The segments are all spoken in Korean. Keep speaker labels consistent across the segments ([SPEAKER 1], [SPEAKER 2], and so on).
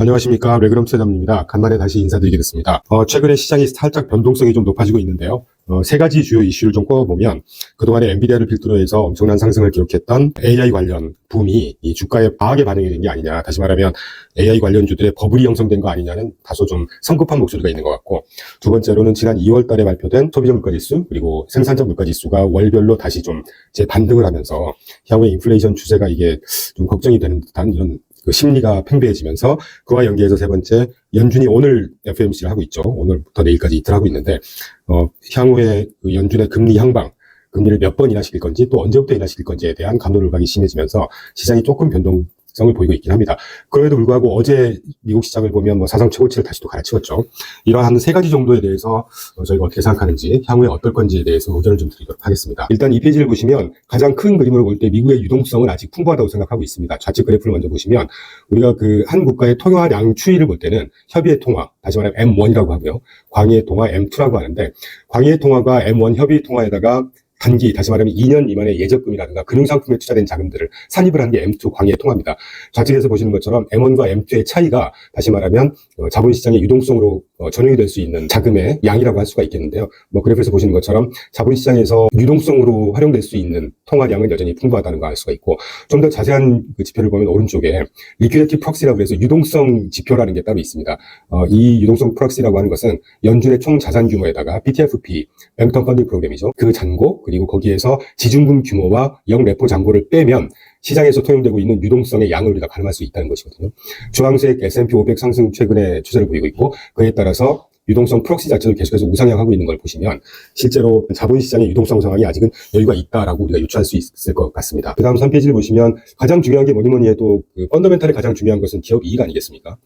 [SPEAKER 1] 안녕하십니까. 레그럼 투자자입니다. 간만에 다시 인사드리겠습니다. 어, 최근에 시장이 살짝 변동성이 좀 높아지고 있는데요. 어, 세 가지 주요 이슈를 좀 꼽아보면 그동안에 엔비디아를 필두로 해서 엄청난 상승을 기록했던 AI 관련 붐이 이 주가에 과하게 반영이 된 게 아니냐. 다시 말하면 AI 관련주들의 버블이 형성된 거 아니냐는 다소 좀 성급한 목소리가 있는 것 같고 두 번째로는 지난 2월 달에 발표된 소비자 물가지수 그리고 생산자 물가지수가 월별로 다시 좀 재반등을 하면서 향후에 인플레이션 추세가 이게 좀 걱정이 되는 듯한 이런 그 심리가 팽배해지면서 그와 연계해서 세 번째 연준이 오늘 FOMC를 하고 있죠. 오늘부터 내일까지 이틀 하고 있는데 어, 향후에 그 연준의 금리 향방 금리를 몇 번 인하시킬 건지 또 언제부터 인하시킬 건지에 대한 감도를박이 심해지면서 시장이 조금 변동 성을 보이고 있긴 합니다. 그럼에도 불구하고 어제 미국 시장을 보면 뭐 사상 최고치를 다시 또 갈아치웠죠. 이러한 세 가지 정도에 대해서 어, 저희가 어떻게 생각하는지 향후에 어떨 건지에 대해서 의견을 좀 드리도록 하겠습니다. 일단 이 페이지를 보시면 가장 큰 그림으로 볼 때 미국의 유동성은 아직 풍부하다고 생각하고 있습니다. 좌측 그래프를 먼저 보시면 우리가 그 한 국가의 통화량 추이를 볼 때는 협의의 통화, 다시 말하면 M1이라고 하고요. 광의의 통화 M2라고 하는데 광의의 통화가 M1 협의 통화에다가 단기, 다시 말하면 2년 미만의 예적금이라든가 금융상품에 투자된 자금들을 산입을 한 게 M2 광의의 통화입니다. 좌측에서 보시는 것처럼 M1과 M2의 차이가 다시 말하면 어, 자본시장의 유동성으로 어, 전용이 될 수 있는 자금의 양이라고 할 수가 있겠는데요. 뭐 그래프에서 보시는 것처럼 자본시장에서 유동성으로 활용될 수 있는 통화량은 여전히 풍부하다는 걸 알 수가 있고 좀 더 자세한 그 지표를 보면 오른쪽에 리퀴디티 프록시라고 해서 유동성 지표라는 게 따로 있습니다. 어, 이 유동성 프록시라고 하는 것은 연준의 총 자산 규모에다가 BTFP, 뱅턴 펀딩 프로그램이죠. 그 잔고 그리고 거기에서 지중금 규모와 영레포 잔고를 빼면 시장에서 통용되고 있는 유동성의 양을 우리가 가늠할 수 있다는 것이거든요. 주황색 S&P 500 상승 최근에 추세를 보이고 있고 그에 따라서 유동성 프록시 자체도 계속해서 우상향하고 있는 걸 보시면 실제로 자본시장의 유동성 상황이 아직은 여유가 있다라고 우리가 유추할 수 있을 것 같습니다. 그 다음 3페이지를 보시면 가장 중요한 게 뭐니 뭐니 해도 그 펀더멘탈에 가장 중요한 것은 기업 이익 아니겠습니까?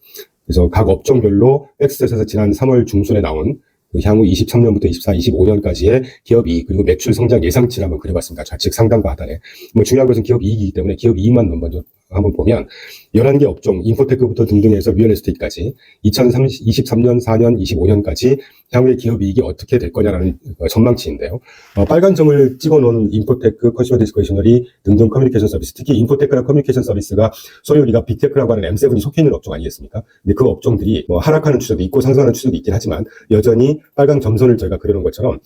[SPEAKER 1] 그래서 각 업종별로 엑스에서 지난 3월 중순에 나온 그 향후 23년부터 24, 25년까지의 기업 이익 그리고 매출 성장 예상치를 한번 그려봤습니다. 좌측 상단과 하단에. 뭐 중요한 것은 기업 이익이기 때문에 기업 이익만 먼저 한번 보면 11개 업종, 인포테크부터 등등해서 리얼에스테이트까지 2023년, 4년, 25년까지 향후의 기업 이익이 어떻게 될 거냐라는 어, 전망치인데요. 어, 빨간 점을 찍어놓은 인포테크, 컨슈머 디스커셔너리 등등 커뮤니케이션 서비스, 특히 인포테크나 커뮤니케이션 서비스가 소위 우리가 빅테크라고 하는 M7이 속해 있는 업종 아니겠습니까? 근데 그 업종들이 뭐 하락하는 추세도 있고 상승하는 추세도 있긴 하지만 여전히 빨간 점선을 저희가 그려놓은 것처럼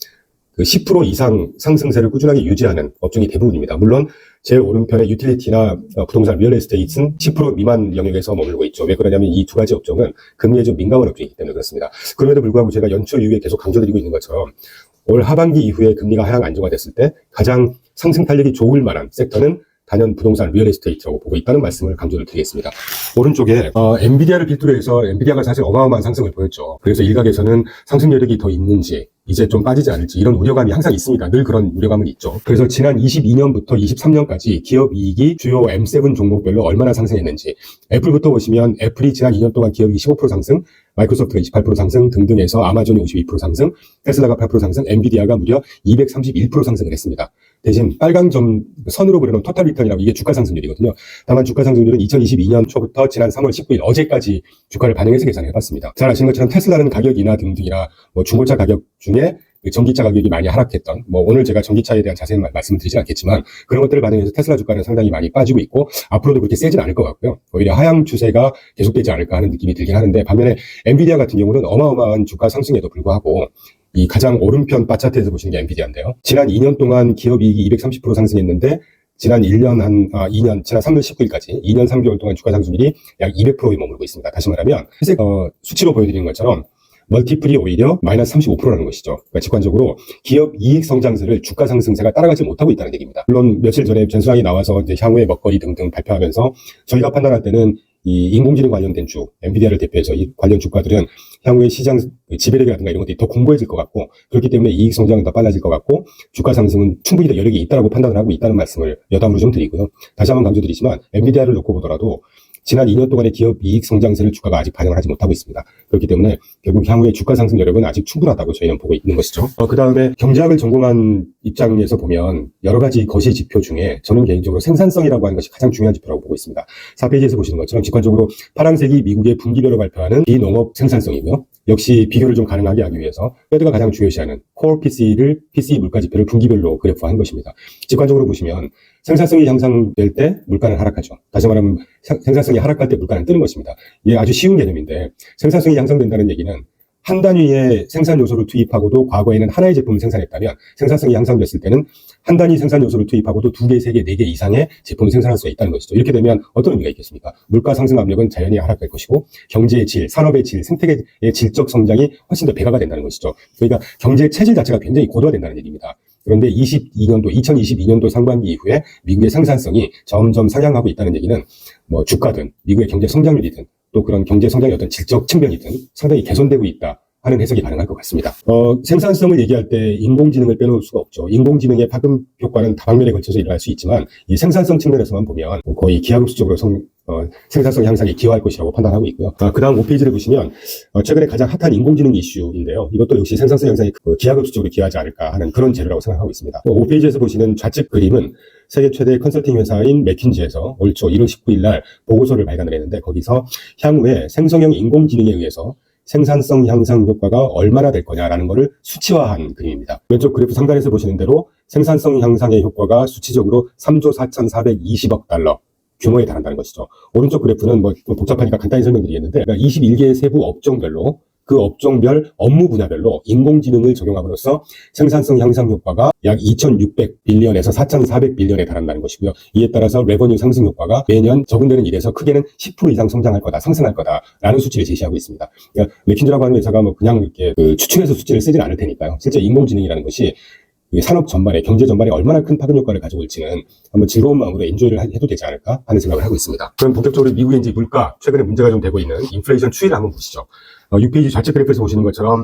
[SPEAKER 1] 그 10% 이상 상승세를 꾸준하게 유지하는 업종이 대부분입니다. 물론 제 오른편에 유틸리티나 어, 부동산 리얼 에스테이트는 10% 미만 영역에서 머물고 있죠. 왜 그러냐면 이 두 가지 업종은 금리에 좀 민감한 업종이기 때문에 그렇습니다. 그럼에도 불구하고 제가 연초 이후에 계속 강조드리고 있는 것처럼 올 하반기 이후에 금리가 하향 안정화됐을 때 가장 상승 탄력이 좋을 만한 섹터는 단연 부동산 리얼 에스테이트라고 보고 있다는 말씀을 강조를 드리겠습니다. 오른쪽에 어, 엔비디아를 필두로 해서 엔비디아가 사실 어마어마한 상승을 보였죠. 그래서 일각에서는 상승 여력이 더 있는지 이제 좀 빠지지 않을지 이런 우려감이 항상 있습니다. 늘 그런 우려감은 있죠. 그래서 지난 22년부터 23년까지 기업 이익이 주요 M7 종목별로 얼마나 상승했는지 애플부터 보시면 애플이 지난 2년 동안 기업이 15% 상승, 마이크로소프트가 28% 상승 등등해서 아마존이 52% 상승, 테슬라가 8% 상승, 엔비디아가 무려 231% 상승을 했습니다. 대신 빨간 점 선으로 그려놓은 토탈 리턴이라고 이게 주가 상승률이거든요. 다만 주가 상승률은 2022년 초부터 지난 3월 19일 어제까지 주가를 반영해서 계산해봤습니다. 잘 아시는 것처럼 테슬라는 가격이나 등등이나 뭐 중고차 가격 중에 그 전기차 가격이 많이 하락했던 뭐 오늘 제가 전기차에 대한 자세한 말씀을 드리지 않겠지만 그런 것들을 반영해서 테슬라 주가는 상당히 많이 빠지고 있고 앞으로도 그렇게 세진 않을 것 같고요. 오히려 하향 추세가 계속되지 않을까 하는 느낌이 들긴 하는데 반면에 엔비디아 같은 경우는 어마어마한 주가 상승에도 불구하고 이 가장 오른편 바 차트에서 보시는 게 엔비디아인데요. 지난 2년 동안 기업 이익이 230% 상승했는데 지난 1년 한, 아, 2년, 지난 3월 19일까지 2년 3개월 동안 주가 상승률이 약 200%에 머물고 있습니다. 다시 말하면, 회색, 어, 수치로 보여드리는 것처럼 멀티플이 오히려 마이너스 35%라는 것이죠. 그러니까 직관적으로 기업 이익 성장세를 주가 상승세가 따라가지 못하고 있다는 얘기입니다. 물론 며칠 전에 전수항이 나와서 이제 향후의 먹거리 등등 발표하면서 저희가 판단할 때는 이 인공지능 관련된 주, 엔비디아를 대표해서 이 관련 주가들은 향후에 시장 지배력이라든가 이런 것들이 더 공고해질 것 같고 그렇기 때문에 이익 성장은 더 빨라질 것 같고 주가 상승은 충분히 더 여력이 있다고 판단을 하고 있다는 말씀을 여담으로 좀 드리고요. 다시 한번 강조드리지만 엔비디아를 놓고 보더라도 지난 2년 동안의 기업 이익 성장세를 주가가 아직 반영을 하지 못하고 있습니다. 그렇기 때문에 결국 향후에 주가 상승 여력은 아직 충분하다고 저희는 보고 있는 것이죠. 어, 그 다음에 경제학을 전공한 입장에서 보면 여러 가지 거시 지표 중에 저는 개인적으로 생산성이라고 하는 것이 가장 중요한 지표라고 보고 있습니다. 4페이지에서 보시는 것처럼 직관적으로 파란색이 미국의 분기별로 발표하는 비농업 생산성이고요. 역시 비교를 좀 가능하게 하기 위해서 패드가 가장 중요시하는 core PC를 PC 물가 지표를 분기별로 그래프화한 것입니다. 직관적으로 보시면 생산성이 향상될 때 물가는 하락하죠. 다시 말하면 생- 생산성이 하락할 때 물가는 뜨는 것입니다. 이게 아주 쉬운 개념인데 생산성이 향상된다는 얘기는 한 단위의 생산 요소를 투입하고도 과거에는 하나의 제품을 생산했다면 생산성이 향상됐을 때는 한 단위 생산 요소를 투입하고도 두 개, 세 개, 네 개 이상의 제품을 생산할 수가 있다는 것이죠. 이렇게 되면 어떤 의미가 있겠습니까? 물가 상승 압력은 자연히 하락할 것이고 경제의 질, 산업의 질, 생태계의 질적 성장이 훨씬 더 배가가 된다는 것이죠. 그러니까 경제 체질 자체가 굉장히 고도화된다는 얘기입니다. 그런데 22년도, 2022년도 상반기 이후에 미국의 생산성이 점점 상향하고 있다는 얘기는 뭐 주가든 미국의 경제 성장률이든 또 그런 경제 성장의 어떤 질적 측면이든 상당히 개선되고 있다. 하는 해석이 가능할 것 같습니다. 어, 생산성을 얘기할 때 인공지능을 빼놓을 수가 없죠. 인공지능의 파급 효과는 다방면에 걸쳐서 일어날 수 있지만 이 생산성 측면에서만 보면 거의 기하급수적으로 성, 어, 생산성 향상에 기여할 것이라고 판단하고 있고요. 아, 그 다음 5페이지를 보시면 어, 최근에 가장 핫한 인공지능 이슈인데요. 이것도 역시 생산성 향상에 그 기하급수적으로 기여하지 않을까 하는 그런 재료라고 생각하고 있습니다. 5페이지에서 보시는 좌측 그림은 세계 최대 컨설팅 회사인 맥킨지에서 올 초 1월 19일 날 보고서를 발간을 했는데 거기서 향후에 생성형 인공지능에 의해서 생산성 향상 효과가 얼마나 될 거냐라는 것을 수치화한 그림입니다. 왼쪽 그래프 상단에서 보시는 대로 생산성 향상의 효과가 수치적으로 3조 4,420억 달러 규모에 달한다는 것이죠. 오른쪽 그래프는 뭐 복잡하니까 간단히 설명드리겠는데 그러니까 21개의 세부 업종별로 그 업종별 업무 분야별로 인공지능을 적용함으로써 생산성 향상 효과가 약 2,600빌리언에서 4,400빌리언에 달한다는 것이고요. 이에 따라서 레버뉴 상승 효과가 매년 적응되는 일에서 크게는 10% 이상 성장할 거다, 상승할 거다라는 수치를 제시하고 있습니다. 그러니까 맥킨즈라고 하는 회사가 뭐 그냥 이렇게 그 추측해서 수치를 쓰진 않을 테니까요. 실제 인공지능이라는 것이 이 산업 전반에 경제 전반에 얼마나 큰 파급 효과를 가지고 올지는 한번 즐거운 마음으로 엔조이를 하- 해도 되지 않을까 하는 생각을 하고 있습니다. 그럼 본격적으로 미국의 이제 물가 최근에 문제가 좀 되고 있는 인플레이션 추이를 한번 보시죠. 어, 6페이지 좌측 그래프에서 보시는 것처럼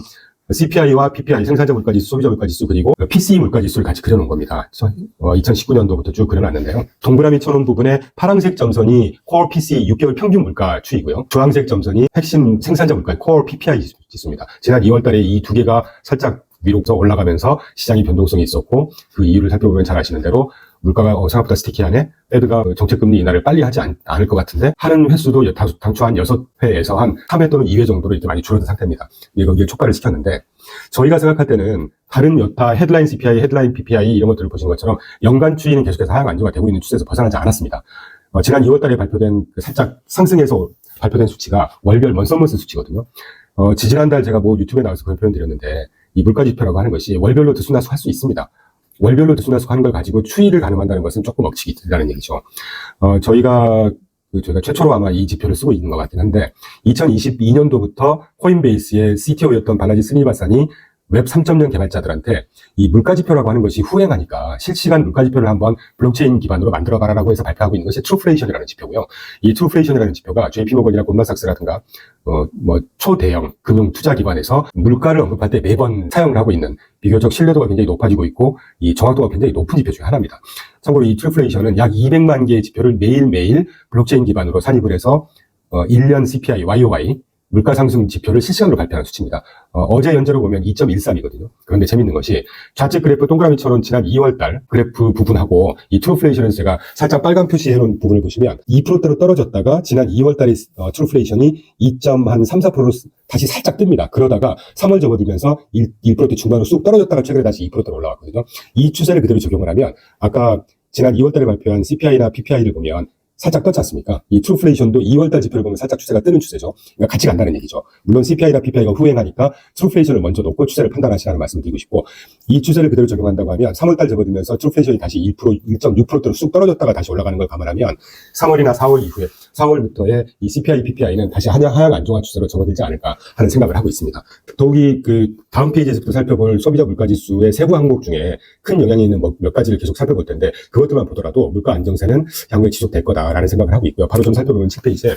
[SPEAKER 1] CPI와 PPI 생산자 물가 지수, 소비자 물가 지수 그리고 PCE 물가 지수를 같이 그려놓은 겁니다. 어, 2019년도부터 쭉 그려놨는데요. 동그라미 쳐놓은 부분에 파란색 점선이 Core PCE 6개월 평균 물가 추이고요. 주황색 점선이 핵심 생산자 물가 Core PPI 지수입니다. 지난 2월 달에 이 두 개가 살짝 위로서 올라가면서 시장이 변동성이 있었고 그 이유를 살펴보면 잘 아시는 대로 물가가 어, 생각보다 스티키하네. 페드가 정책금리 인하를 빨리 하지 않, 을것 같은데 하는 횟수도 다- 당초 한 6회에서 한 3회 또는 2회 정도로 이렇게 많이 줄어든 상태입니다. 이거 이게 촉발을 시켰는데 저희가 생각할 때는 다른 여타 헤드라인 CPI, 헤드라인 PPI 이런 것들을 보신 것처럼 연간 추이는 계속해서 하향 안정화 되고 있는 추세에서 벗어나지 않았습니다. 어, 지난 2월 달에 발표된 그 살짝 상승해서 발표된 수치가 월별 먼서먼스 수치거든요. 어, 지지난달 제가 뭐 유튜브에 나와서 그런 표현 드렸는데 이 물가 지표라고 하는 것이 월별로 들쑥날쑥 할수 있습니다. 월별로 들쑥날쑥 하는 걸 가지고 추이를 가늠한다는 것은 조금 억측이 된다는 얘기죠. 어, 저희가 그 저희가 최초로 아마 이 지표를 쓰고 있는 것 같긴 한데 2022년도부터 코인베이스의 CTO였던 바나지 스니바산이 웹 3.0 개발자들한테 이 물가 지표라고 하는 것이 후행하니까 실시간 물가 지표를 한번 블록체인 기반으로 만들어 봐라라고 해서 발표하고 있는 것이 트루플레이션이라는 지표고요. 이 트루플레이션이라는 지표가 JP모건이나 골마삭스라든가 어, 뭐 초대형 금융 투자 기관에서 물가를 언급할 때 매번 사용을 하고 있는 비교적 신뢰도가 굉장히 높아지고 있고 이 정확도가 굉장히 높은 지표 중에 하나입니다. 참고로 이 트루플레이션은 약 200만 개의 지표를 매일매일 블록체인 기반으로 산입을 해서 어, 1년 CPI, YOY 물가 상승 지표를 실시간으로 발표하는 수치입니다. 어, 제 연재로 보면 2.13이거든요. 그런데 재밌는 것이 좌측 그래프 동그라미처럼 지난 2월 달 그래프 부분하고 이 트루플레이션에서 제가 살짝 빨간 표시해 놓은 부분을 보시면 2%대로 떨어졌다가 지난 2월 달에 어, 트루플레이션이 2.34%로 다시 살짝 뜹니다. 그러다가 3월 접어들면서 1, 1%대 중반으로 쑥 떨어졌다가 최근에 다시 2%대로 올라왔거든요. 이 추세를 그대로 적용을 하면 아까 지난 2월 달에 발표한 CPI나 PPI를 보면 살짝 떴지 않습니까? 이 트루플레이션도 2월달 지표를 보면 살짝 추세가 뜨는 추세죠. 그러니까 같이 간다는 얘기죠. 물론 CPI나 PPI가 후행하니까 트루플레이션을 먼저 놓고 추세를 판단하시라는 말씀을 드리고 싶고 이 추세를 그대로 적용한다고 하면 3월달 접어들면서 트루플레이션이 다시 1% 1.6%대로 쑥 떨어졌다가 다시 올라가는 걸 감안하면 3월이나 4월 이후에 4월부터의 이 CPI, PPI는 다시 하향, 하향 안정화 추세로 접어들지 않을까 하는 생각을 하고 있습니다. 더욱이 그 다음 페이지에서부터 살펴볼 소비자 물가지수의 세부 항목 중에 큰 영향이 있는 뭐몇 가지를 계속 살펴볼 텐데 그것들만 보더라도 물가 안정세는 향후에 지속될 거다 라는 생각을 하고 있고요. 바로 좀 살펴보면 7페이지에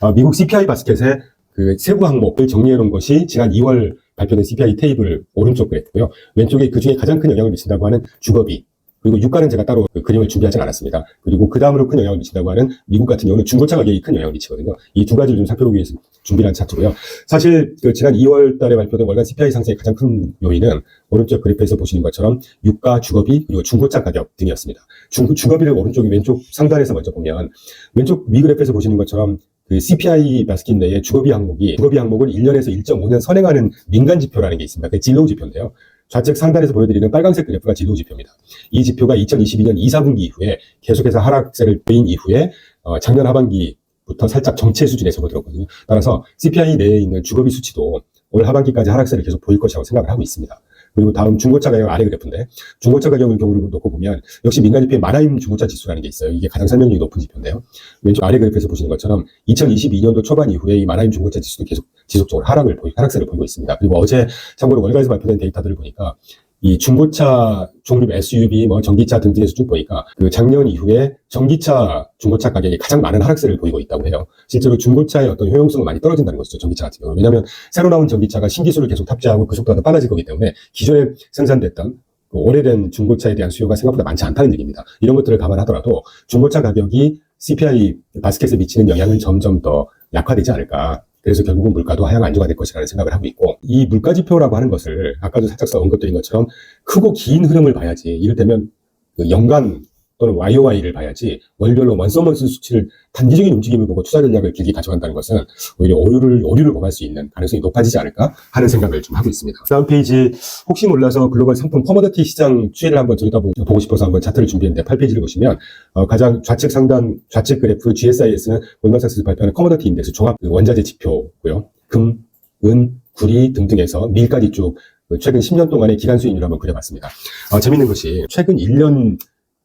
[SPEAKER 1] 어, 미국 CPI 바스켓의 그 세부 항목을 정리해 놓은 것이 지난 2월 발표된 CPI 테이블 오른쪽 그래프고요. 왼쪽에 그 중에 가장 큰 영향을 미친다고 하는 주거비 그리고 유가는 제가 따로 그 그림을 준비하지 않았습니다. 그리고 그 다음으로 큰 영향을 미친다고 하는 미국 같은 경우는 중고차 가격이 큰 영향을 미치거든요. 이 두 가지를 좀 살펴보기 위해서 준비한 차트고요. 사실 그 지난 2월 달에 발표된 월간 CPI 상승의 가장 큰 요인은 오른쪽 그래프에서 보시는 것처럼 유가, 주거비, 그리고 중고차 가격 등이었습니다. 중, 주거비를 오른쪽 왼쪽 상단에서 먼저 보면 왼쪽 위 그래프에서 보시는 것처럼 그 CPI 바스킷 내에 주거비 항목이 주거비 항목을 1년에서 1.5년 선행하는 민간 지표라는 게 있습니다. 그 진로우 지표인데요. 좌측 상단에서 보여드리는 빨간색 그래프가 진로우 지표입니다. 이 지표가 2022년 2, 4분기 이후에 계속해서 하락세를 보인 이후에 어, 작년 하반기부터 살짝 정체 수준에 접어들었거든요. 따라서 CPI 내에 있는 주거비 수치도 올 하반기까지 하락세를 계속 보일 것이라고 생각을 하고 있습니다. 그리고 다음 중고차 가격 아래 그래프인데 중고차 가격을 경우를 놓고 보면 역시 민간 지표에 마라임 중고차 지수라는 게 있어요. 이게 가장 설명력이 높은 지표인데요. 왼쪽 아래 그래프에서 보시는 것처럼 2022년도 초반 이후에 이 마라임 중고차 지수도 계속 지속적으로 하락을 하락세를 보이고 있습니다. 그리고 어제 참고로 월가에서 발표된 데이터들을 보니까 이 중고차 종류 SUV, 뭐 전기차 등등에서 쭉 보니까 그 작년 이후에 전기차 중고차 가격이 가장 많은 하락세를 보이고 있다고 해요. 실제로 중고차의 어떤 효용성은 많이 떨어진다는 것이죠. 전기차 같은 경우. 왜냐하면 새로 나온 전기차가 신기술을 계속 탑재하고 그 속도가 더 빨라질 거기 때문에 기존에 생산됐던 그 오래된 중고차에 대한 수요가 생각보다 많지 않다는 얘기입니다. 이런 것들을 감안하더라도 중고차 가격이 CPI 바스켓에 미치는 영향은 점점 더 약화되지 않을까. 그래서 결국은 물가도 하향 안정화될 것이라는 생각을 하고 있고 이 물가 지표라고 하는 것을 아까도 살짝 언급드린 것처럼 크고 긴 흐름을 봐야지. 이를테면 그 연간 또는 YOY를 봐야지 월별로 원서먼스 수치를 단기적인 움직임을 보고 투자 전략을 길게 가져간다는 것은 오히려 오류를 오류를 범할 수 있는 가능성이 높아지지 않을까 하는 생각을 좀 하고 있습니다. 다음 페이지 혹시 몰라서 글로벌 상품 커머더티 시장 추이를 한번 들여다보고 싶어서 한번 차트를 준비했는데 8페이지를 보시면 어, 가장 좌측 상단 좌측 그래프 GSIS는 골드만삭스에서 발표하는 커머더티 인덱스 종합 그 원자재 지표고요. 금, 은, 구리 등등에서 밀까지 쭉그 최근 10년 동안의 기간 수익률을 한번 그려봤습니다. 어, 재밌는 것이 최근 1년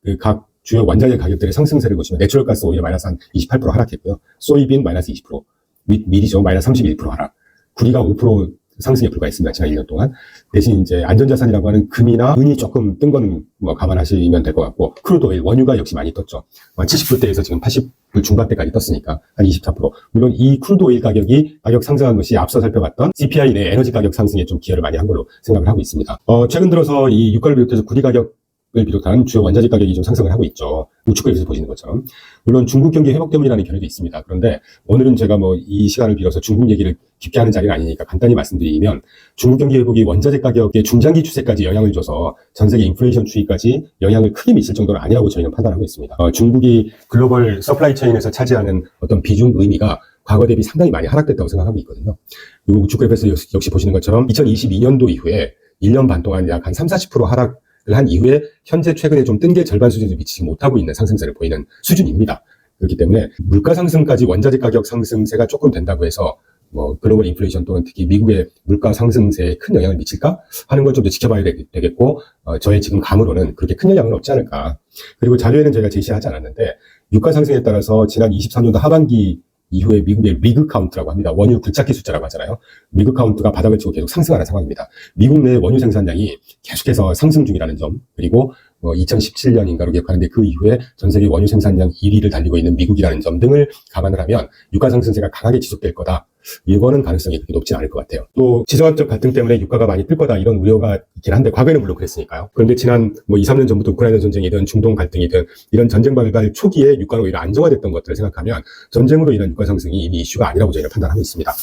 [SPEAKER 1] 그 각 주요 원자재 가격들의 상승세를 보시면 내추럴 가스 오히려 마이너스 한 28% 하락했고요. 소이빈 마이너스 20%, 미, 미리죠 마이너스 31% 하락, 구리가 5% 상승에 불과했습니다. 지난 1년 동안. 대신 이제 안전자산이라고 하는 금이나 은이 조금 뜬 거는 뭐 감안하시면 될 것 같고, 크루드 오일, 원유가 역시 많이 떴죠. 한 70불대에서 지금 80불 중반대까지 떴으니까 한 24%. 물론 이 크루드 오일 가격이 가격 상승한 것이 앞서 살펴봤던 CPI 내 에너지 가격 상승에 좀 기여를 많이 한 걸로 생각을 하고 있습니다. 어, 최근 들어서 이 유가를 비롯해서 구리 가격 을 비롯한 주요 원자재 가격이 좀 상승을 하고 있죠. 우측 그래프에서 보시는 것처럼. 물론 중국 경기 회복 때문이라는 견해도 있습니다. 그런데 오늘은 제가 뭐 이 시간을 빌어서 중국 얘기를 깊게 하는 자리가 아니니까 간단히 말씀드리면 중국 경기 회복이 원자재 가격의 중장기 추세까지 영향을 줘서 전 세계 인플레이션 추이까지 영향을 크게 미칠 정도는 아니라고 저희는 판단하고 있습니다. 어, 중국이 글로벌 서플라이 체인에서 차지하는 어떤 비중 의미가 과거 대비 상당히 많이 하락됐다고 생각하고 있거든요. 그리고 우측 그래프에서 역시 보시는 것처럼 2022년도 이후에 1년 반 동안 약 한 3, 40% 하락 한 이후에 현재 최근에 좀 뜬 게 절반 수준에 미치지 못하고 있는 상승세를 보이는 수준입니다. 그렇기 때문에 물가 상승까지 원자재 가격 상승세가 조금 된다고 해서 뭐 글로벌 인플레이션 또는 특히 미국의 물가 상승세에 큰 영향을 미칠까 하는 걸 좀 더 지켜봐야 되겠고 어, 저의 지금 감으로는 그렇게 큰 영향은 없지 않을까. 그리고 자료에는 저희가 제시하지 않았는데 유가 상승에 따라서 지난 23년도 하반기 이후에 미국의 리그 카운트라고 합니다. 원유 굴착기 숫자라고 하잖아요. 리그 카운트가 바닥을 치고 계속 상승하는 상황입니다. 미국 내 원유 생산량이 계속해서 상승 중이라는 점, 그리고 뭐 2017년인가로 기억하는데 그 이후에 전 세계 원유 생산량 1위를 달리고 있는 미국이라는 점 등을 감안을 하면 유가 상승세가 강하게 지속될 거다. 이거는 가능성이 그렇게 높지 않을 것 같아요. 또 지정학적 갈등 때문에 유가가 많이 뜰 거다 이런 우려가 있긴 한데 과거에는 물론 그랬으니까요. 그런데 지난 뭐 2, 3년 전부터 우크라이나 전쟁이든 중동 갈등이든 이런 전쟁 발발 초기에 유가가 오히려 안정화됐던 것들을 생각하면 전쟁으로 인한 유가 상승이 이미 이슈가 아니라고 저희가 판단하고 있습니다.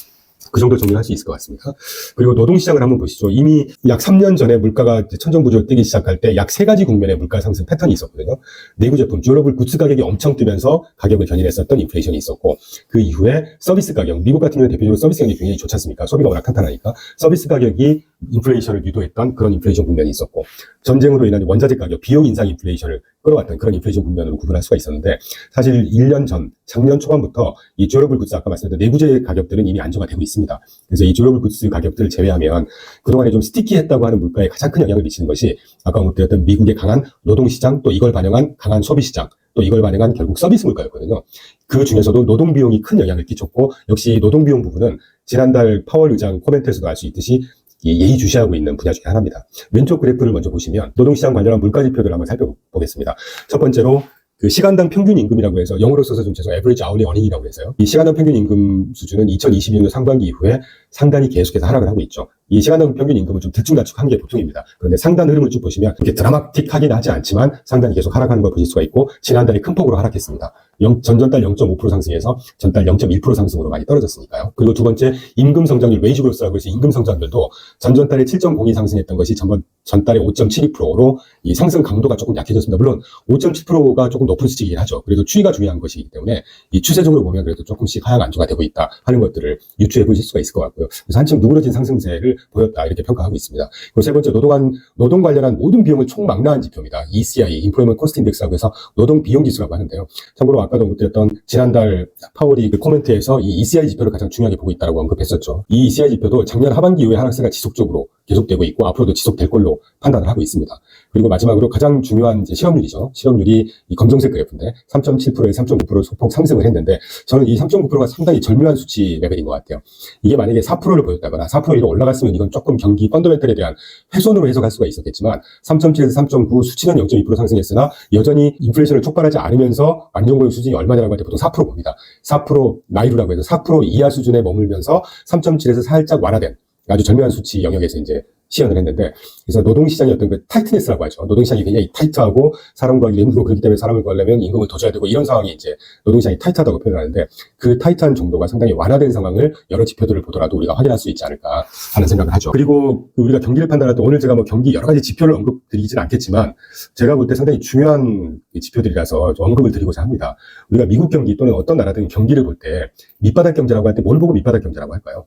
[SPEAKER 1] 그 정도 정리할 수 있을 것 같습니다. 그리고 노동시장을 한번 보시죠. 이미 약 3년 전에 물가가 천정부조 뜨기 시작할 때 약 세 가지 국면의 물가 상승 패턴이 있었거든요. 내구 제품, 듀러블 구스 가격이 엄청 뜨면서 가격을 견인했었던 인플레이션이 있었고 그 이후에 서비스 가격, 미국 같은 경우는 대표적으로 서비스 가격이 굉장히 좋지 않습니까? 소비가 워낙 탄탄하니까 서비스 가격이 인플레이션을 유도했던 그런 인플레이션 국면이 있었고 전쟁으로 인한 원자재 가격, 비용 인상 인플레이션을 끌어왔던 그런 인플레이션 국면으로 구분할 수가 있었는데 사실 1년 전, 작년 초반부터 이 듀러블 구스 아까 말씀드린 내구재 가격들은 이미 안정화되고 있습니다. 그래서 이 듀러블 구스 가격들을 제외하면 그동안에 좀 스티키했다고 하는 물가에 가장 큰 영향을 미치는 것이 아까 언급드렸던 미국의 강한 노동시장 또 이걸 반영한 강한 소비시장 또 이걸 반영한 결국 서비스 물가였거든요. 그 중에서도 노동 비용이 큰 영향을 끼쳤고 역시 노동 비용 부분은 지난달 파월 의장 코멘트에서도 알 수 있듯이 예의주시하고 있는 분야 중에 하나입니다. 왼쪽 그래프를 먼저 보시면 노동시장 관련한 물가 지표들을 한번 살펴보겠습니다. 첫 번째로 그 시간당 평균 임금이라고 해서 영어로 써서 좀 죄송, average hourly earning이라고 해서요. 이 시간당 평균 임금 수준은 2022년도 상반기 이후에 상단이 계속해서 하락을 하고 있죠. 이 시간당 평균 임금은 좀 들쭉날쭉한 게 보통입니다. 그런데 상단 흐름을 쭉 보시면 그렇게 드라마틱하긴 하지 않지만 상단이 계속 하락하는 걸 보실 수가 있고 지난달에 큰 폭으로 하락했습니다. 영- 전전달 0.5% 상승해서 전달 0.1% 상승으로 많이 떨어졌으니까요. 그리고 두 번째 임금 성장률 웨이지 그로스라고 해서 임금 성장률도 전전달에 7.02 상승했던 것이 전번 전달에 5.72%로 이 상승 강도가 조금 약해졌습니다. 물론 5.7%가 조금 높은 수치이긴 하죠. 그래도 추이가 중요한 것이기 때문에 이 추세적으로 보면 그래도 조금씩 하향 안조가 되고 있다 하는 것들을 유추해 보실 수가 있을 것 같고요. 그래서 한층 누그러진 상승세를 보였다 이렇게 평가하고 있습니다. 그리고 세 번째 노동한 노동 관련한 모든 비용을 총망라한 지표입니다. ECI, Employment Cost Index라고 해서 노동 비용 지수라고 하는데요. 참고로 아까도 언급드렸던 지난달 파월이 그 코멘트에서 이 ECI 지표를 가장 중요하게 보고 있다고 언급했었죠. 이 ECI 지표도 작년 하반기 이후에 하락세가 지속적으로 계속되고 있고 앞으로도 지속될 걸로 판단을 하고 있습니다. 그리고 마지막으로 가장 중요한 이제 실업률이죠. 실업률이 이 검정색 그래프인데 3.7%에서 3.5% 소폭 상승을 했는데 저는 이 3.9%가 상당히 절묘한 수치 레벨인 것 같아요. 이게 만약에 4%를 보였다거나 4% 이로 올라갔으면 이건 조금 경기 펀더멘털에 대한 훼손으로 해석할 수가 있었겠지만 3.7에서 3.9 수치는 0.2% 상승했으나 여전히 인플레이션을 촉발하지 않으면서 안정고용 수준이 얼마냐라고 할 때 보통 4% 봅니다. 4% 나이루라고 해서 4% 이하 수준에 머물면서 3.7에서 살짝 완화된 아주 절묘한 수치 영역에서 이제 시연을 했는데 그래서 노동시장의 어떤 그 타이트네스라고 하죠. 노동시장이 굉장히 타이트하고 사람 구하기 힘들고 그렇기 때문에 사람을 구하려면 임금을 더 줘야 되고 이런 상황이 이제 노동시장이 타이트하다고 표현하는데 그 타이트한 정도가 상당히 완화된 상황을 여러 지표들을 보더라도 우리가 확인할 수 있지 않을까 하는 생각을 하죠. 그리고 그 우리가 경기를 판단할 때 오늘 제가 뭐 경기 여러 가지 지표를 언급드리진 않겠지만 제가 볼 때 상당히 중요한 이 지표들이라서 좀 언급을 드리고자 합니다. 우리가 미국 경기 또는 어떤 나라든 경기를 볼 때 밑바닥 경제라고 할 때 뭘 보고 밑바닥 경제라고 할까요?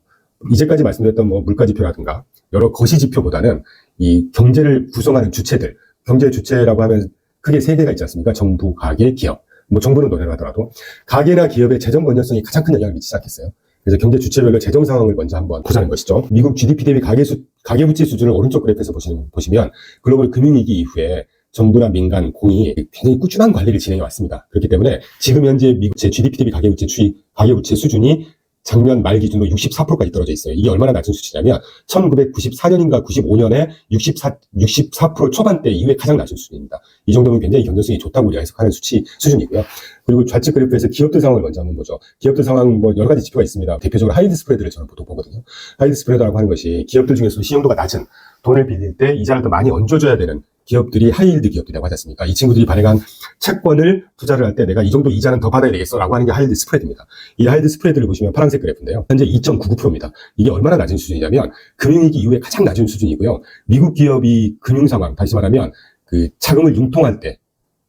[SPEAKER 1] 이제까지 말씀드렸던 뭐 물가 지표라든가 여러 거시 지표보다는 이 경제를 구성하는 주체들, 경제 주체라고 하면 크게 세 개가 있지 않습니까? 정부, 가계, 기업. 뭐 정부는 논외하더라도 가계나 기업의 재정 건전성이 가장 큰 영향을 미치지 않겠어요? 그래서 경제 주체별로 재정 상황을 먼저 한번 보자는 것이죠. 미국 GDP 대비 가계 수, 가계 부채 수준을 오른쪽 그래프에서 보시면, 보시면 글로벌 금융위기 이후에 정부나 민간, 공이 굉장히 꾸준한 관리를 진행해 왔습니다. 그렇기 때문에 지금 현재 미국 제 GDP 대비 가계 부채 추이, 가계 부채 수준이 작년 말 기준으로 64%까지 떨어져 있어요. 이게 얼마나 낮은 수치냐면 1994년인가 95년에 64, 64% 초반대 이후에 가장 낮은 수준입니다. 이 정도면 굉장히 견뎌성이 좋다고 우리가 해석하는 수치 수준이고요. 그리고 좌측 그래프에서 기업들 상황을 먼저 한번 보죠. 기업들 상황 뭐 여러 가지 지표가 있습니다. 대표적으로 하이드 스프레드를 저는 보통 보거든요. 하이드 스프레드라고 하는 것이 기업들 중에서 신용도가 낮은 돈을 빌릴 때 이자를 더 많이 얹어줘야 되는 기업들이 하이힐드 기업들이라고 하지 않습니까? 이 친구들이 발행한 채권을 투자를 할 때 내가 이 정도 이자는 더 받아야 되겠어라고 하는 게 하이힐드 스프레드입니다. 이 하이힐드 스프레드를 보시면 파란색 그래프인데요. 현재 2.99%입니다. 이게 얼마나 낮은 수준이냐면 금융위기 이후에 가장 낮은 수준이고요. 미국 기업이 금융 상황, 다시 말하면 그 자금을 융통할 때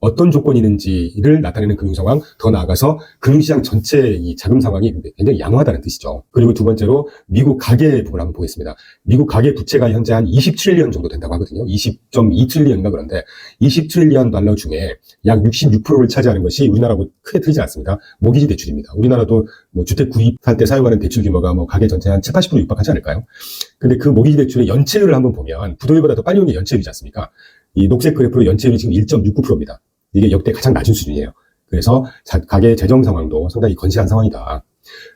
[SPEAKER 1] 어떤 조건이 있는지를 나타내는 금융 상황, 더 나아가서 금융시장 전체의 이 자금 상황이 굉장히 양호하다는 뜻이죠. 그리고 두 번째로 미국 가계 부분을 한번 보겠습니다. 미국 가계 부채가 현재 한 20트릴리언 정도 된다고 하거든요. 20.2트릴리언인가 그런데 20트릴리언 달러 중에 약 66%를 차지하는 것이 우리나라하고 크게 틀리지 않습니다. 모기지 대출입니다. 우리나라도 뭐 주택 구입할 때 사용하는 대출 규모가 뭐 가계 전체 한 7, 80% 육박하지 않을까요? 근데 그 모기지 대출의 연체율을 한번 보면 부도율보다 더 빨리 오는 게 연체율이지 않습니까? 이 녹색 그래프로 연체율이 지금 1.69%입니다. 이게 역대 가장 낮은 수준이에요. 그래서 자- 가계 재정 상황도 상당히 건실한 상황이다.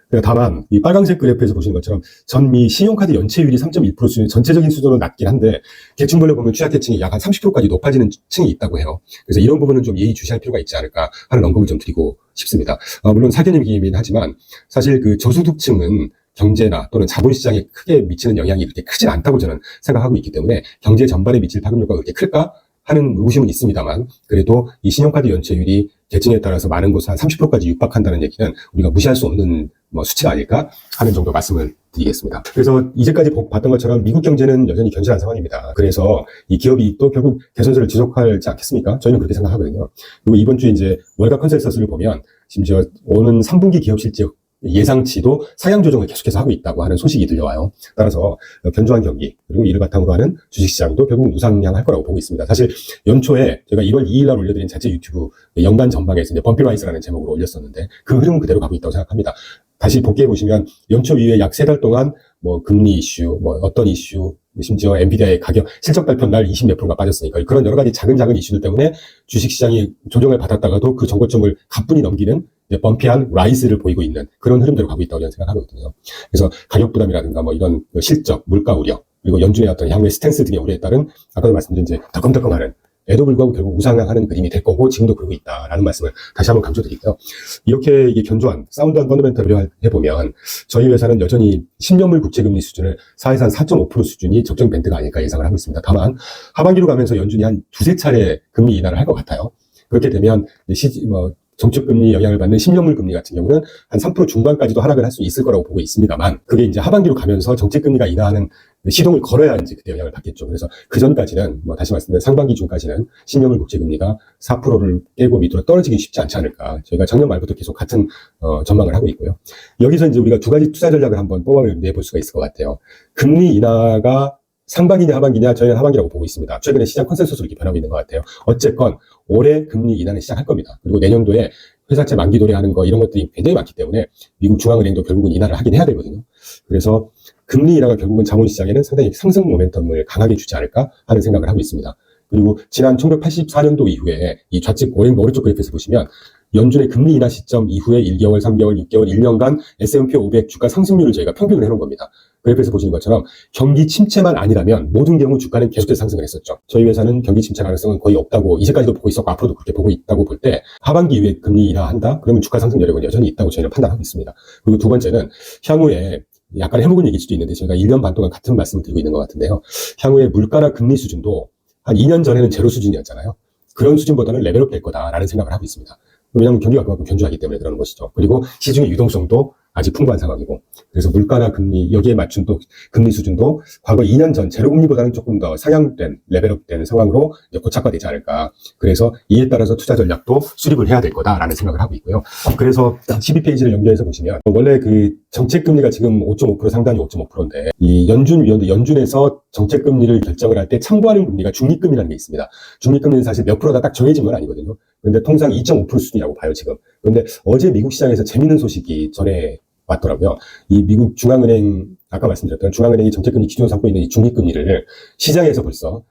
[SPEAKER 1] 그러니까 다만 이 빨간색 그래프에서 보시는 것처럼 전미 신용카드 연체율이 3.1% 수준 전체적인 수준으로 낮긴 한데 계층별로 보면 취약계층이 약 한 30%까지 높아지는 층이 있다고 해요. 그래서 이런 부분은 좀 예의주시할 필요가 있지 않을까 하는 언급을 좀 드리고 싶습니다. 어, 물론 사견이긴 하지만 사실 그 저소득층은 경제나 또는 자본시장에 크게 미치는 영향이 그렇게 크진 않다고 저는 생각하고 있기 때문에 경제 전반에 미칠 파급력가 그렇게 클까 하는 의구심은 있습니다만 그래도 이 신용카드 연체율이 계층에 따라서 많은 곳은 한 30%까지 육박한다는 얘기는 우리가 무시할 수 없는 뭐 수치가 아닐까 하는 정도 말씀을 드리겠습니다. 그래서 이제까지 보- 봤던 것처럼 미국 경제는 여전히 견실한 상황입니다. 그래서 이 기업이 또 결국 개선세를 지속하지 않겠습니까? 저희는 그렇게 생각하거든요. 그리고 이번 주 이제 월가 컨센서스를 보면 심지어 오는 3분기 기업 실적 예상치도 상향 조정을 계속해서 하고 있다고 하는 소식이 들려와요. 따라서 견조한 경기 그리고 이를 바탕으로 하는 주식시장도 결국 우상향할 거라고 보고 있습니다. 사실 연초에 제가 1월 2일 날 올려드린 자체 유튜브 연간 전망에서 이제 범피라이스라는 제목으로 올렸었는데 그 흐름은 그대로 가고 있다고 생각합니다. 다시 복귀해 보시면 연초 이후에 약 세 달 동안 뭐 금리 이슈, 뭐 어떤 이슈, 심지어 엔비디아의 가격 실적 발표 날 20몇 프로가 빠졌으니까 그런 여러 가지 작은 작은 이슈들 때문에 주식시장이 조정을 받았다가도 그 정고점을 가뿐히 넘기는 범피한 라이즈를 보이고 있는 그런 흐름대로 가고 있다고 저는 생각하거든요. 그래서 가격 부담이라든가 뭐 이런 그 실적, 물가 우려, 그리고 연준의 어떤 향후의 스탠스 등의 우려에 따른 아까도 말씀드린 이제 덜컹덜컹하는 에도 불구하고 결국 우상향하는 그림이 될 거고 지금도 그러고 있다라는 말씀을 다시 한번 강조드리고요. 이렇게 이게 견조한 사운드한 펀더멘털을 해보면 저희 회사는 여전히 10년물 국채금리 수준을 4에서 한4.5% 수준이 적정 밴드가 아닐까 예상을 하고 있습니다. 다만 하반기로 가면서 연준이 한 두세 차례 금리 인하를 할 것 같아요. 그렇게 되면 이제 시, 뭐, 정책 금리 영향을 받는 10년물 금리 같은 경우는 한 3% 중반까지도 하락을 할 수 있을 거라고 보고 있습니다만 그게 이제 하반기로 가면서 정책 금리가 인하하는 시동을 걸어야 이제 그때 영향을 받겠죠. 그래서 그 전까지는 뭐 다시 말씀드리면 상반기 중까지는 10년물 국채금리가 4%를 깨고 밑으로 떨어지기 쉽지 않지 않을까. 저희가 작년 말부터 계속 같은 어, 전망을 하고 있고요. 여기서 이제 우리가 두 가지 투자 전략을 한번 뽑아내 볼 수가 있을 것 같아요. 금리 인하가 상반기냐 하반기냐 저희는 하반기라고 보고 있습니다. 최근에 시장 컨센서스로 이렇게 변하고 있는 것 같아요. 어쨌건 올해 금리 인하는 시작할 겁니다. 그리고 내년도에 회사채 만기 도래하는 거 이런 것들이 굉장히 많기 때문에 미국 중앙은행도 결국은 인하를 하긴 해야 되거든요. 그래서 금리 인하가 결국은 자본시장에는 상당히 상승 모멘텀을 강하게 주지 않을까 하는 생각을 하고 있습니다. 그리고 지난 1984년도 이후에 이 좌측 오른 오른쪽 그래프에서 보시면 연준의 금리 인하 시점 이후에 1개월, 3개월, 6개월, 1년간 S&P 500 주가 상승률을 저희가 평균을 해놓은 겁니다. 그래프에서 보시는 것처럼 경기 침체만 아니라면 모든 경우 주가는 계속해서 상승을 했었죠. 저희 회사는 경기 침체 가능성은 거의 없다고 이제까지도 보고 있었고 앞으로도 그렇게 보고 있다고 볼 때 하반기 이후에 금리 인하한다? 그러면 주가 상승 여력은 여전히 있다고 저희는 판단하고 있습니다. 그리고 두 번째는 향후에 약간 해묵은 얘기일 수도 있는데 저희가 1년 반 동안 같은 말씀을 드리고 있는 것 같은데요. 향후에 물가나 금리 수준도 한 2년 전에는 제로 수준이었잖아요. 그런 수준보다는 레벨업 될 거다라는 생각을 하고 있습니다. 왜냐하면 경기가 그만큼 견조하기 때문에 그러는 것이죠. 그리고 시중의 유동성도 아직 풍부한 상황이고. 그래서 물가나 금리 여기에 맞춘 또 금리 수준도 과거 2년 전 제로 금리보다는 조금 더 상향된 레벨업된 상황으로 이제 고착화되지 않을까. 그래서 이에 따라서 투자 전략도 수립을 해야 될 거다라는 생각을 하고 있고요. 그래서 12페이지를 연결해서 보시면 원래 그 정책 금리가 지금 5.5% 상단이 5.5%인데 이 연준 위원회 연준에서 정책 금리를 결정을 할 때 참고하는 금리가 중립금리라는 게 있습니다. 중립금리는 사실 몇 프로다 딱 정해진 건 아니거든요. 근데 통상 2.5% 수준이라고 봐요 지금. 그런데 어제 미국 시장에서 재밌는 소식이 전에 왔더라고요. 이 미국 중앙은행 아까 말씀드렸던 중앙은행이 정책금리 기준으로 삼고 있는 이 중립금리를 시장에서 벌써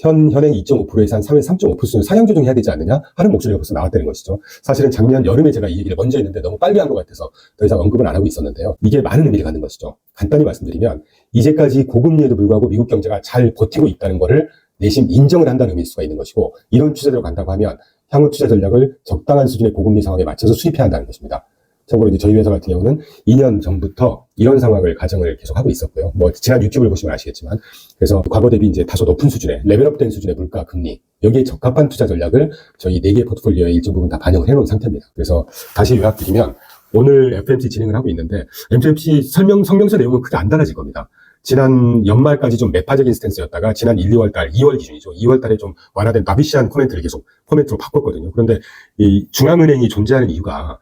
[SPEAKER 1] 현 현행 2.5%에서 한 3, 3.5% 상향 조정해야 되지 않느냐 하는 목소리가 벌써 나왔다는 것이죠. 사실은 작년 여름에 제가 이 얘기를 먼저 했는데 너무 빨리 한 것 같아서 더 이상 언급을 안 하고 있었는데요. 이게 많은 의미를 갖는 것이죠. 간단히 말씀드리면 이제까지 고금리에도 불구하고 미국 경제가 잘 버티고 있다는 것을 내심 인정을 한다는 의미일 수가 있는 것이고 이런 추세대로 간다고 하면 향후 투자 전략을 적당한 수준의 고금리 상황에 맞춰서 수립해야 한다는 것입니다. 참고로 이제 저희 회사 같은 경우는 2년 전부터 이런 상황을 가정을 계속 하고 있었고요. 뭐 지난 유튜브를 보시면 아시겠지만 그래서 과거 대비 이제 다소 높은 수준의 레벨업된 수준의 물가 금리 여기에 적합한 투자 전략을 저희 4개 포트폴리오에 일정 부분 다 반영을 해놓은 상태입니다. 그래서 다시 요약드리면 오늘 FMC 진행을 하고 있는데 FMC 설명 성명서 내용은 크게 안 달라질 겁니다. 지난 연말까지 좀 매파적인 스탠스였다가 지난 1, 2월 달, 2월 기준이죠. 2월 달에 좀 완화된 나비시한 코멘트를 계속 코멘트로 바꿨거든요. 그런데 이 중앙은행이 존재하는 이유가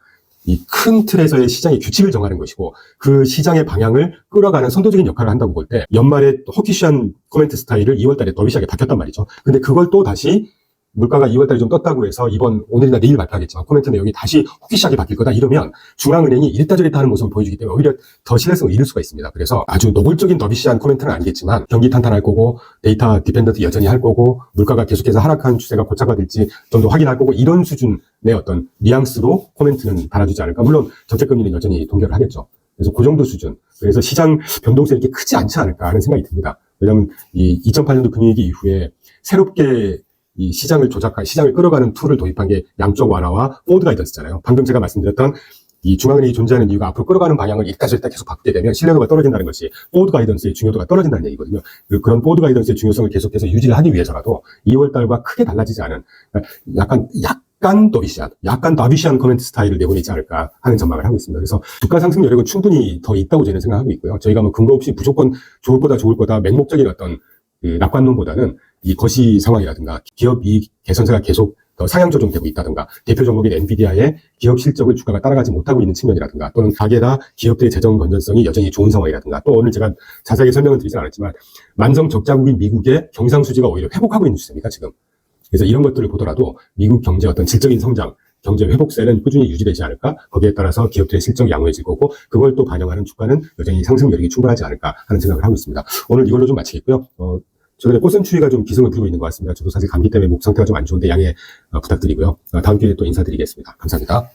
[SPEAKER 1] 이 큰 틀에서의 시장의 규칙을 정하는 것이고 그 시장의 방향을 끌어가는 선도적인 역할을 한다고 볼 때 연말에 허키시한 코멘트 스타일을 2월 달에 더비시하게 바뀌었단 말이죠. 근데 그걸 또 다시 물가가 2월 달에 좀 떴다고 해서 이번 오늘이나 내일 발표하겠지만 코멘트 내용이 다시 호기시하게 바뀔 거다 이러면 중앙은행이 이랬다 저랬다 하는 모습을 보여주기 때문에 오히려 더 신뢰성을 잃을 수가 있습니다. 그래서 아주 노골적인 더비시한 코멘트는 아니겠지만 경기 탄탄할 거고 데이터 디펜던트 여전히 할 거고 물가가 계속해서 하락한 추세가 고착화될지 좀 더 확인할 거고 이런 수준의 어떤 뉘앙스로 코멘트는 달아주지 않을까. 물론 정책금리는 여전히 동결을 하겠죠. 그래서 그 정도 수준. 그래서 시장 변동성이 이렇게 크지 않지 않을까 하는 생각이 듭니다. 왜냐하면 이 2008년도 금융위기 이후에 새롭게 이 시장을 조작한 시장을 끌어가는 툴을 도입한 게 양쪽 완화와 포드 가이던스잖아요. 방금 제가 말씀드렸던 이 중앙은행이 존재하는 이유가 앞으로 끌어가는 방향을 이따 저따 계속 바꾸게 되면 신뢰도가 떨어진다는 것이 포드 가이던스의 중요도가 떨어진다는 얘기거든요. 그- 그런 포드 가이던스의 중요성을 계속해서 유지를 하기 위해서라도 2월 달과 크게 달라지지 않은 약간 약간 더비시한, 약간 더비시한 코멘트 스타일을 내보내지 않을까 하는 전망을 하고 있습니다. 그래서 주가 상승 여력은 충분히 더 있다고 저는 생각하고 있고요. 저희가 뭐 근거 없이 무조건 좋을 거다 좋을 거다 맹목적인 어떤 그 낙관론보다는 이 거시 상황이라든가 기업 이익 개선세가 계속 더 상향 조정되고 있다든가 대표 종목인 엔비디아의 기업 실적을 주가가 따라가지 못하고 있는 측면이라든가 또는 가게나 기업들의 재정 건전성이 여전히 좋은 상황이라든가 또 오늘 제가 자세하게 설명을 드리진 않았지만 만성 적자국인 미국의 경상수지가 오히려 회복하고 있는 추세입니다 지금. 그래서 이런 것들을 보더라도 미국 경제 어떤 질적인 성장 경제 회복세는 꾸준히 유지되지 않을까 거기에 따라서 기업들의 실적이 양호해질 거고 그걸 또 반영하는 주가는 여전히 상승 여력이 충분하지 않을까 하는 생각을 하고 있습니다 오늘 이걸로 좀 마치겠고요 어, 최근에 꽃샘추위가 좀 기승을 부리고 있는 것 같습니다. 저도 사실 감기 때문에 목 상태가 좀 안 좋은데 양해 어, 부탁드리고요. 어, 다음 기회에 또 인사드리겠습니다. 감사합니다.